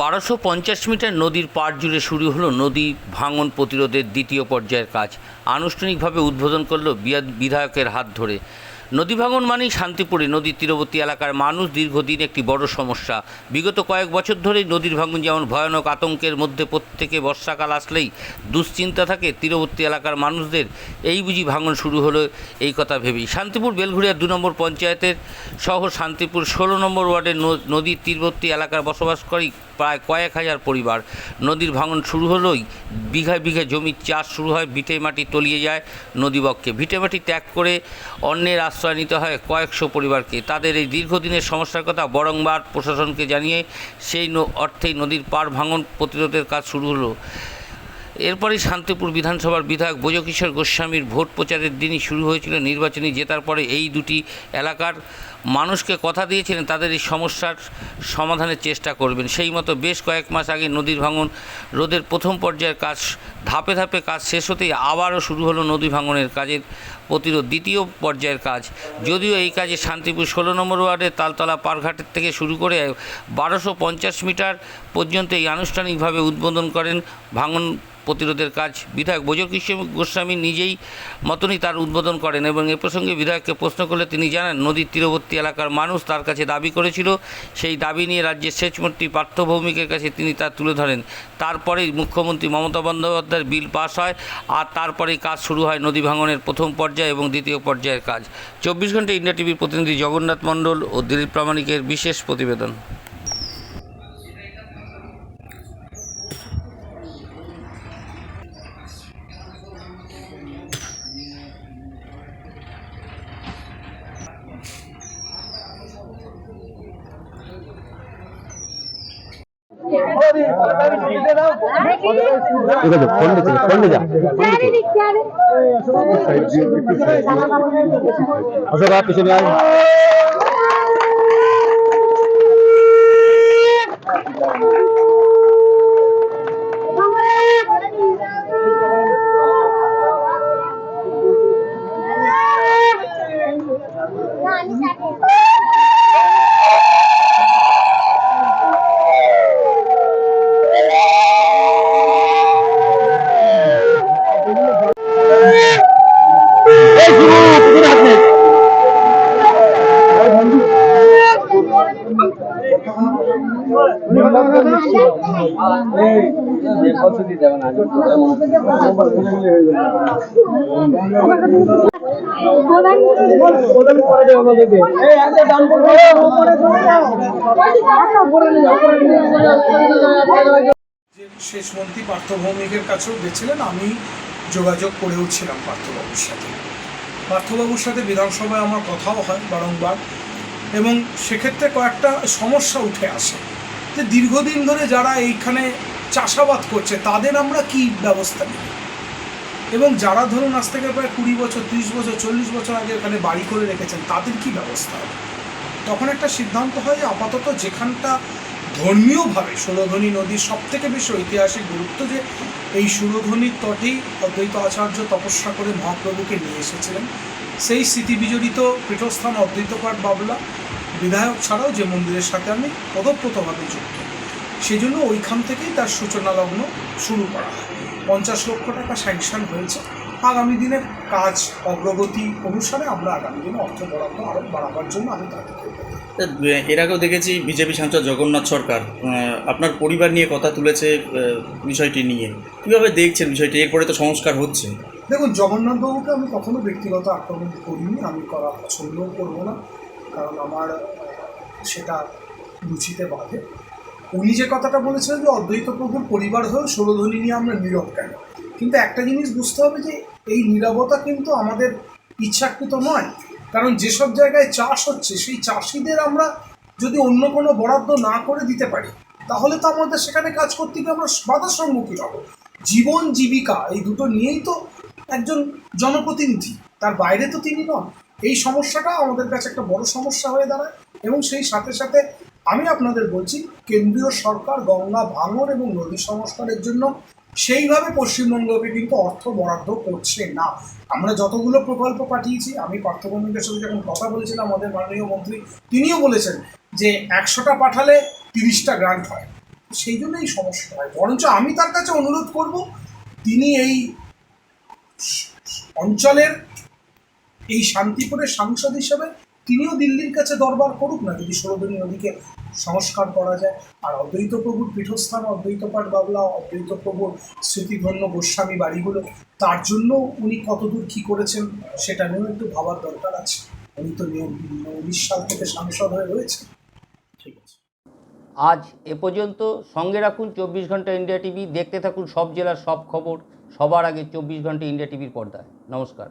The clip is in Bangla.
বারোশো পঞ্চাশ মিটার নদীর পাড় জুড়ে শুরু হলো নদী ভাঙন প্রতিরোধের দ্বিতীয় পর্যায়ের কাজ। আনুষ্ঠানিকভাবে উদ্বোধন করল বিধায়কের হাত ধরে। নদী ভাঙন মানেই শান্তিপুরে নদীর তীরবর্তী এলাকার মানুষ দীর্ঘদিন একটি বড় সমস্যা। বিগত কয়েক বছর ধরেই নদীর ভাঙন যেমন ভয়ানক আতঙ্কের মধ্যে প্রত্যেকে বর্ষাকাল আসলেই দুশ্চিন্তা থাকে, তীরবর্তী এলাকার মানুষদের। এই বুঝি ভাঙন শুরু হলো এই কথা ভেবেই। শান্তিপুর বেলঘুরিয়া দু নম্বর পঞ্চায়েতের সহ শান্তিপুর ষোলো নম্বর ওয়ার্ডের নদীর তীরবর্তী এলাকার বসবাসকারী প্রায় কয়েক হাজার পরিবার। নদীর ভাঙন শুরু হলেই বিঘায় বিঘা জমির চাষ শুরু হয়, ভিটে মাটি তলিয়ে যায় নদীবক্ষে। ভিটে মাটি ত্যাগ করে অন্যের আশ্রয় নিতে হয় কয়েকশো পরিবারকে। তাদের এই দীর্ঘদিনের সমস্যার কথা বরংবার প্রশাসনকে জানিয়ে সেই অর্থেই নদীর পার ভাঙন প্রতিরোধের কাজ শুরু হলো। এরপরই শান্তিপুর বিধানসভার বিধায়ক বৈজকিশোর গোস্বামীর ভোট প্রচারের দিনই শুরু হয়েছিল নির্বাচনী জেতার পরে এই দুটি এলাকার মানুষকে কথা দিয়েছিলেন, তাদের এই সমস্যার সমাধানের চেষ্টা করবেন। সেই মতো বেশ কয়েক মাস আগে নদীর ভাঙন, রোদের প্রথম পর্যায়ের কাজ ধাপে ধাপে কাজ শেষ হতেই আবারও শুরু হলো নদী ভাঙনের কাজের প্রতিরোধ, দ্বিতীয় পর্যায়ের কাজ। যদিও এই কাজে শান্তিপুর ষোলো নম্বর ওয়ার্ডের তালতলা পারঘাটের থেকে শুরু করে বারোশো পঞ্চাশ মিটার পর্যন্ত এই আনুষ্ঠানিকভাবে উদ্বোধন করেন ভাঙন প্রতিরোধের কাজ বিধায়ক বৈজকিশোর গোস্বামী নিজেই মতনই তার উদ্বোধন করেন এবং এ প্রসঙ্গে বিধায়ককে প্রশ্ন করলে তিনি জানান, নদীর তীরবর্তী এলাকার মানুষ তার কাছে দাবি করেছিল। সেই দাবি নিয়ে রাজ্যের সেচমন্ত্রী পার্থ ভৌমিকের কাছে তিনি তা তুলে ধরেন। তারপরেই মুখ্যমন্ত্রী মমতা বন্দ্যোপাধ্যায়ের বিল পাস হয় আর তারপরেই কাজ শুরু হয় নদী ভাঙনের প্রথম পর্যায়ে এবং দ্বিতীয় পর্যায়ের কাজ। চব্বিশ ঘণ্টা ইন্ডিয়া টিভির প্রতিনিধি জগন্নাথ মণ্ডল ও দিলীপ প্রামাণিকের বিশেষ প্রতিবেদন। ঠিক আছে ফোন দিচ্ছি ফোন দিয়ে যা আসো বাপ শেষ মন্ত্রী পার্থ ভৌমিকের কাছেও গেছিলেন আমি যোগাযোগ করেও ছিলাম পার্থবাবুর সাথে। পার্থবাবুর সাথে বিধানসভায় আমার কথাও হয় বারংবার এবং সেক্ষেত্রে কয়েকটা সমস্যা উঠে আসে যে দীর্ঘদিন ধরে যারা এইখানে চাষাবাদ করছে, তাদের আমরা কি ব্যবস্থা নিই এবং যারা ধরুন আজ থেকে প্রায় কুড়ি বছর, ত্রিশ বছর, চল্লিশ বছর আগে এখানে বাড়ি করে রেখেছেন, তাদের কি ব্যবস্থা তখন একটা সিদ্ধান্ত হয় যে আপাতত যেখানটা ধর্মীয়ভাবে সুরধনী নদীর সব থেকে বেশি ঐতিহাসিক গুরুত্ব যে এই সুরধনীর তটেই অদ্বৈত আচার্য তপস্যা করে মহাপ্রভুকে নিয়ে এসেছিলেন। সেই স্মৃতি বিজড়িত পীঠস্থান অদ্বৈতপাঠ বাবলা, বিধায়ক ছাড়াও যে মন্দিরের সাথে আমি ওতপ্রোতভাবে যুক্ত। সেজন্য ওইখান থেকেই তার সূচনা লগ্ন শুরু করা হয়। পঞ্চাশ লক্ষ টাকা স্যাংশন হয়েছে। আগামী দিনের কাজ, অগ্রগতি, অনুসারে আমরা আগামী দিনে অর্থ বরাদ্দ আরও বাড়াবার জন্য আমি তাদের করব এর আগেও দেখেছি বিজেপি সাংসদ জগন্নাথ সরকার আপনার পরিবার নিয়ে কথা তুলেছে বিষয়টি নিয়ে। কীভাবে দেখছেন বিষয়টি? এরপরে তো সংস্কার হচ্ছে। দেখুন, জগন্নাথবাবুকে আমি কখনো ব্যক্তিগত আক্রমণ করিনি, আমি করা পছন্দও করব না, কারণ আমার সেটা রুচিতে বাধে। উনি যে কথাটা বলেছিলেন যে অদ্বৈত প্রভুর পরিবার হয়েও ষোলধ্বনি নিয়ে আমরা নীরব কেন? কিন্তু একটা জিনিস বুঝতে হবে যে এই নীরবতা কিন্তু আমাদের ইচ্ছাকৃত নয় কারণ যেসব জায়গায় চাষ হচ্ছে, সেই চাষিদের আমরা যদি অন্য কোনো বরাদ্দ না করে দিতে পারি, তাহলে তো আমাদের সেখানে কাজ করতে গিয়ে আমরা বাধার সম্মুখীন হব। জীবন জীবিকা, এই দুটো নিয়েই তো একজন জনপ্রতিনিধি, তার বাইরে তো তিনি নন। এই সমস্যাটা আমাদের কাছে একটা বড় সমস্যা হয়ে দাঁড়ায় এবং সেই সাথে সাথে আমি আপনাদের বলছি, কেন্দ্রীয় সরকার গঙ্গা ভাঙন এবং নদী সংস্কারের জন্য সেইভাবে পশ্চিমবঙ্গকে কিন্তু অর্থ বরাদ্দ করছে না। আমরা যতগুলো প্রকল্প পাঠিয়েছি, আমি পার্থবন্ধুদের সাথে যখন কথা বলেছিলাম, আমাদের মাননীয় মন্ত্রী, তিনিও বলেছেন যে একশোটা পাঠালে তিরিশটা গ্রান্ট হয়। সেই জন্য এই সমস্যা হয়। বরঞ্চ আমি তার কাছে অনুরোধ করব, তিনি এই অঞ্চলের এই শান্তিপুরের সাংসদ হিসেবে তিনিও দিল্লির কাছে দরবার করুক না, যদি সরোদিনী নদীকে সংস্কার করা যায়। আর অদ্বৈত প্রভুর পীঠস্থান, অদ্বৈত পাঠ বাবলা, অদ্বৈত প্রভুর স্মৃতিধন্য গোস্বামী বাড়িগুলো, তার জন্য উনি কতদূর কী করেছেন সেটা নিয়েও একটু ভাবার দরকার আছে। উনি তো উনিশ সাল থেকে সাংসদ হয়ে রয়েছে ঠিক আছে। আজ এ পর্যন্ত সঙ্গে রাখুন চব্বিশ ঘণ্টা ইন্ডিয়া টিভি, দেখতে থাকুন সব জেলার সব খবর, সবার আগে চব্বিশ ঘণ্টা ইন্ডিয়া টিভির পর্দায়। নমস্কার।